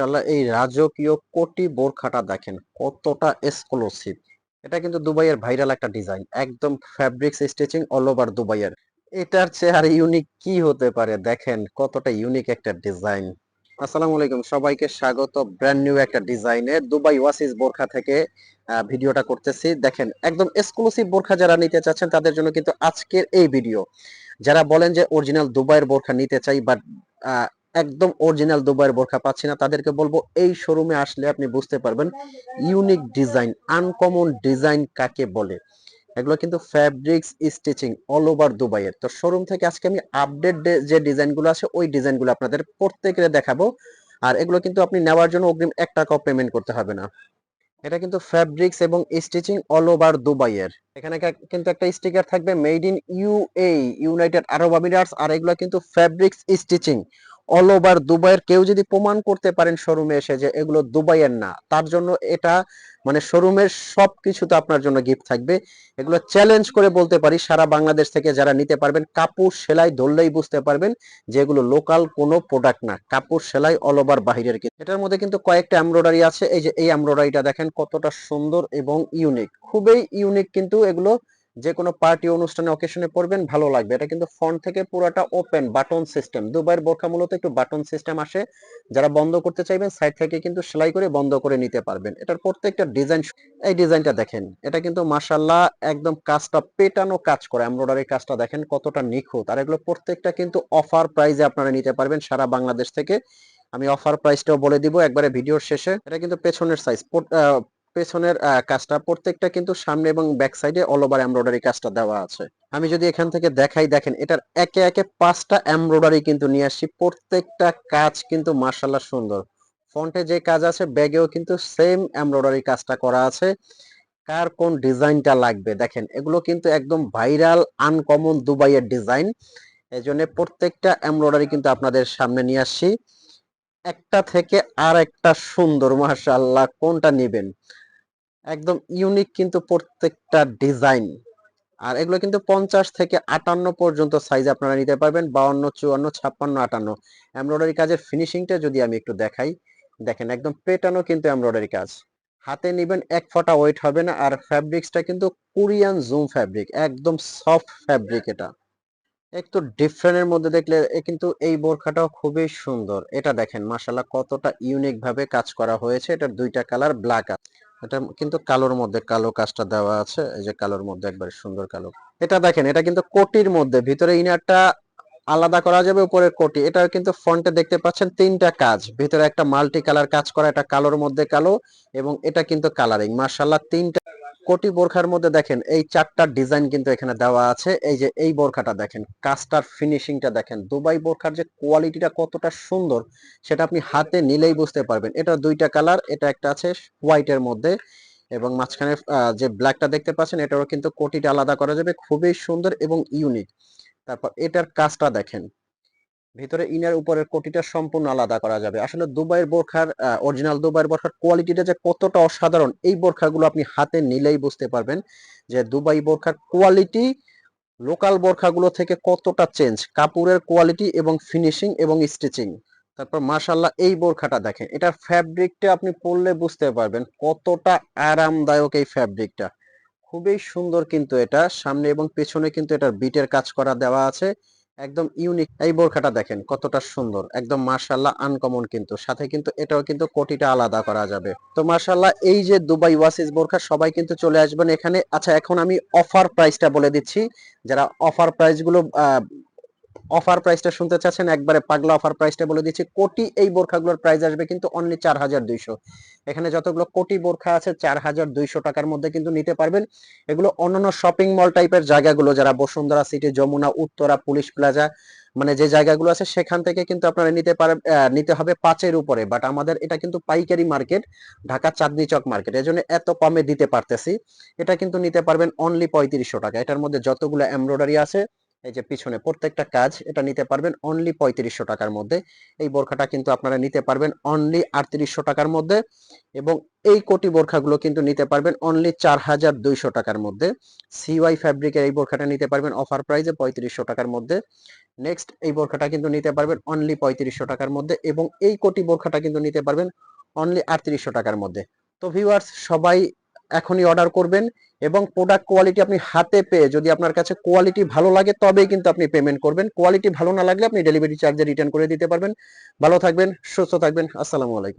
মার্শাল্লাহ এই রাজকীয় কোটি বোরখাটা দেখেন কতটা এক্সক্লুসিভ এটা কিন্তু দুবাইয়ের ভাইরাল একটা ডিজাইন একদম ফ্যাব্রিক্স স্টিচিং অল ওভার দুবাইয়ের। এটার চেয়ে আর ইউনিক কি হতে পারে? দেখেন কতটা ইউনিক একটা ডিজাইন আসসালামু আলাইকুম, সবাইকে স্বাগত। ব্র্যান্ড নিউ একটা ডিজাইনে দুবাই ওয়াসিস বোরখা থেকে ভিডিওটা করতেছি। দেখেন একদম এক্সক্লুসিভ বোরখা যারা নিতে চাচ্ছেন তাদের জন্য কিন্তু আজকের এই ভিডিও যারা বলেন যে অরিজিনাল দুবাইয়ের বোরখা নিতে চাই বাট একদম অরিজিনাল দুবাইয়ের বোরখা পাচ্ছি না। তাদেরকে বলব, এই শোরুমে আসলে আপনি বুঝতে পারবেন ইউনিক ডিজাইন আনকমন ডিজাইন কাকে বলে? এগুলো কিন্তু ফ্যাব্রিক্স স্টিচিং অল ওভার দুবাইয়ের। তো শোরুম থেকে আজকে আমি আপডেট যে ডিজাইনগুলো আছে, ওই ডিজাইনগুলো আপনাদের প্রত্যেকের দেখাবো। আর এগুলো কিন্তু আপনি নেওয়ার জন্য অগ্রিম এক টাকাও পেমেন্ট করতে হবে না। এটা কিন্তু ফ্যাব্রিক্স এবং স্টিচিং অল ওভার দুবাইয়ের। এখানে কিন্তু একটা স্টিকার থাকবে made in UA United Arab Emirates আর এগুলো কিন্তু ফ্যাব্রিক্স স্টিচিং অল ওভার দুবাইয়ের কেউ যদি প্রমাণ করতে পারেন শোরুমে এসে যে এগুলো দুবাইয়ের না, তার জন্য এটা মানে শোরুমের সবকিছু তো আপনার জন্য গিফট থাকবে। এগুলো চ্যালেঞ্জ করে বলতে পারি, সারা বাংলাদেশ থেকে যারা নিতে পারবেন, কাপড় সেলাই ধরলেই বুঝতে পারবেন যে এগুলো লোকাল কোনো প্রোডাক্ট না। কাপড় সেলাই অল ওভার বাহিরের কিন্তু। এটার মধ্যে কিন্তু কয়েকটা এমব্রয়ডারি আছে। এই যে এই এমব্রয়ডারিটা দেখেন কতটা সুন্দর এবং ইউনিক খুবই ইউনিক কিন্তু এগুলো যে কোনো পার্টি অনুষ্ঠানে অকেশনে পরবেন ভালো লাগবে। এটা কিন্তু ফ্রন্ট থেকে পুরোটা ওপেন বাটন সিস্টেম দুবাইয়ের বোরখা মূলত একটু বাটন সিস্টেম আসে। যারা বন্ধ করতে চাইবেন সাইড থেকে কিন্তু সেলাই করে বন্ধ করে নিতে পারবেন। এটার প্রত্যেকটা ডিজাইন এই ডিজাইনটা দেখেন। এটা কিন্তু মাশাল্লাহ একদম কাজটা পেটানো কাজ করে। এমব্রয়ডারি কাজটা দেখেন কতটা নিখুঁত। আর এগুলো প্রত্যেকটা কিন্তু অফার প্রাইজে আপনারা নিতে পারবেন সারা বাংলাদেশ থেকে। আমি অফার প্রাইসটাও বলে দিব একবারে ভিডিওর শেষে। এটা কিন্তু পেছনের সাইজ পেছনের কাজটা প্রত্যেকটা কিন্তু সামনে এবং ব্যাক সাইডে অল ওভার এমব্রয়ডারি কাজটা দেওয়া আছে। আমি যদি এখান থেকে দেখাই, দেখেন এটার একে একে পাঁচটা এমব্রয়ডারি কিন্তু নিয়ে আসি প্রত্যেকটা কাজ কিন্তু মার্শাল্লাহ সুন্দর। ফ্রন্টে যে কাজ আছে ব্যাগেও কিন্তু সেম এমব্রয়ডারি কাজটা করা আছে। কার কোন ডিজাইনটা লাগবে? দেখেন, এগুলো কিন্তু একদম ভাইরাল আনকমন দুবাইয়ের ডিজাইন এই জন্য প্রত্যেকটা এমব্রয়ডারি কিন্তু আপনাদের সামনে নিয়ে আসছি। একটা থেকে আর একটা সুন্দর, মাশাআল্লাহ, কোনটা নেবেন? একদম ইউনিক কিন্তু প্রত্যেকটা ডিজাইন আর এগুলো কিন্তু পঞ্চাশ থেকে আটান্ন পর্যন্ত সাইজ আপনারা নিতে পারবেন, বাউন্ন, চুয়ান্ন, ছাপ্পান্ন, আটান্ন। এমব্রয়ডারি কাজের ফিনিশিংটা যদি আমি একটু দেখাই, দেখেন একদম পেটানো কিন্তু এমব্রয়ডারি কাজ। হাতে নিবেন, এক ফোঁটা ওয়েট হবে না, আর ফ্যাব্রিক্সটা কিন্তু কোরিয়ান জুম ফ্যাব্রিক একদম সফট ফ্যাব্রিক এটা। একটু ডিফারেন্টের মধ্যে দেখলে কিন্তু এই বোরখাটাও খুবই সুন্দর। এটা দেখেন মাশাল্লাহ কতটা ইউনিক ভাবে কাজ করা হয়েছে। এটার দুইটা কালার ব্ল্যাক এটা কিন্তু কালোর মধ্যে, কালো কাজটা দেওয়া আছে, এই যে কালোর মধ্যে একবার সুন্দর কালো। এটা দেখেন, এটা কিন্তু কোটির মধ্যে, ভিতরে ইনারটা আলাদা করা যাবে উপরে কোটি। এটা কিন্তু ফন্টে দেখতে পাচ্ছেন তিনটা কাজ। ভিতরে একটা মাল্টি কালার কাজ করা এটা কালোর মধ্যে কালো, এবং এটা কিন্তু কালারিং মার্শাল্লাহ তিনটা কোটি বোরখার মধ্যে দেখেন, এই চারটা ডিজাইন কিন্তু এখানে দেওয়া আছে। এই যে এই বোরখাটা দেখেন, কাজটার ফিনিশিংটা দেখেন, দুবাই বোরখার যে কোয়ালিটিটা কতটা সুন্দর, সেটা আপনি হাতে নিলেই বুঝতে পারবেন। এটা দুইটা কালার এটা একটা আছে হোয়াইটের মধ্যে এবং মাঝখানে যে ব্ল্যাকটা দেখতে পাচ্ছেন, এটারও কিন্তু কোটিটা আলাদা করা যাবে। খুবই সুন্দর এবং ইউনিক তারপর এটার কাজটা দেখেন ভিতরে ইনার উপরের কোটিটা সম্পূর্ণ আলাদা করা যাবে। আসলে দুবাইয়ের বোরখার অরিজিনাল দুবাইয়ের বোরখার কোয়ালিটিটা যে কতটা অসাধারণ, এই বোরখাগুলো আপনি হাতে নিলেই বুঝতে পারবেন যে দুবাই বোরখার কোয়ালিটি লোকাল বোরখাগুলো থেকে কতটা চেঞ্জ কাপড়ের কোয়ালিটি এবং ফিনিশিং এবং স্টিচিং তারপর মাশাল্লাহ এই বোরখাটা দেখেন, এটার ফ্যাব্রিকটা আপনি পরলে বুঝতে পারবেন কতটা আরামদায়ক এই ফ্যাব্রিকটা খুবই সুন্দর কিন্তু এটা, সামনে এবং পেছনে কিন্তু এটার বিটের কাজ করা দেওয়া আছে। একদম ইউনিক এই বোরখাটা দেখেন কতটা সুন্দর। একদম মার্শাল্লাহ আনকমন কিন্তু। সাথে কিন্তু এটাও কিন্তু কোটিটা আলাদা করা যাবে। তো মার্শাল্লাহ এই যে দুবাই ওয়াসিস বোরখা, সবাই কিন্তু চলে আসবেন এখানে। আচ্ছা এখন আমি অফার প্রাইসটা বলে দিচ্ছি। যারা অফার প্রাইসগুলো অফার প্রাইসটা শুনতে চাচ্ছেন? একবারে পাগলা অফার প্রাইসটা বলে দিচ্ছি। কোটি এই বোরখাগুলোর প্রাইস আসবে কিন্তু অনলি চার হাজার দুইশো। এখানে যতগুলো কোটি বোরখা আছে চার হাজার দুইশো টাকার মধ্যে কিন্তু নিতে পারবেন। এগুলো অন্যান্য শপিং মল টাইপের জায়গাগুলো যারা Bashundhara city Jamuna Uttara police plaza মানে যে জায়গাগুলো আছে সেখান থেকে কিন্তু আপনারা নিতে আহ, নিতে হবে পাঁচের উপরে। বাট আমাদের এটা কিন্তু পাইকারি মার্কেট ঢাকা চাঁদনি চক মার্কেট এই জন্য এত কমে দিতে পারতেছি। এটা কিন্তু নিতে পারবেন অনলি পঁয়ত্রিশশো টাকা। এটার মধ্যে যতগুলো এমব্রয়ডারি আছে এই যে পিছনে প্রত্যেকটা কাজ এটা নিতে পারবেন অনলি পঁয়ত্রিশশো টাকার মধ্যে। এই বোরখাটা কিন্তু আপনারা নিতে পারবেন অনলি আটত্রিশশো টাকার মধ্যে এবং এই কোটি বোরখাগুলো কিন্তু নিতে পারবেন অনলি চার হাজার দুইশো টাকার মধ্যে সিওয়াই ফ্যাব্রিকের এই বোরখাটা নিতে পারবেন অফার প্রাইসে পঁয়ত্রিশশো টাকার মধ্যে। নেক্সট এই বোরখাটা কিন্তু নিতে পারবেন অনলি পঁয়ত্রিশশো টাকার মধ্যে এবং এই কোটি বোরখাটা কিন্তু নিতে পারবেন অনলি আটত্রিশশো টাকার মধ্যে। তো ভিউয়ার্স সবাই এখনই অর্ডার করবেন এবং প্রোডাক্ট কোয়ালিটি আপনি হাতে পেয়ে যদি আপনার কাছে কোয়ালিটি ভালো লাগে তবেই কিন্তু আপনি পেমেন্ট করবেন। কোয়ালিটি ভালো না লাগলে আপনি ডেলিভারি চার্জে রিটার্ন করে দিতে পারবেন। ভালো থাকবেন, সুস্থ থাকবেন। আসসালামু আলাইকুম।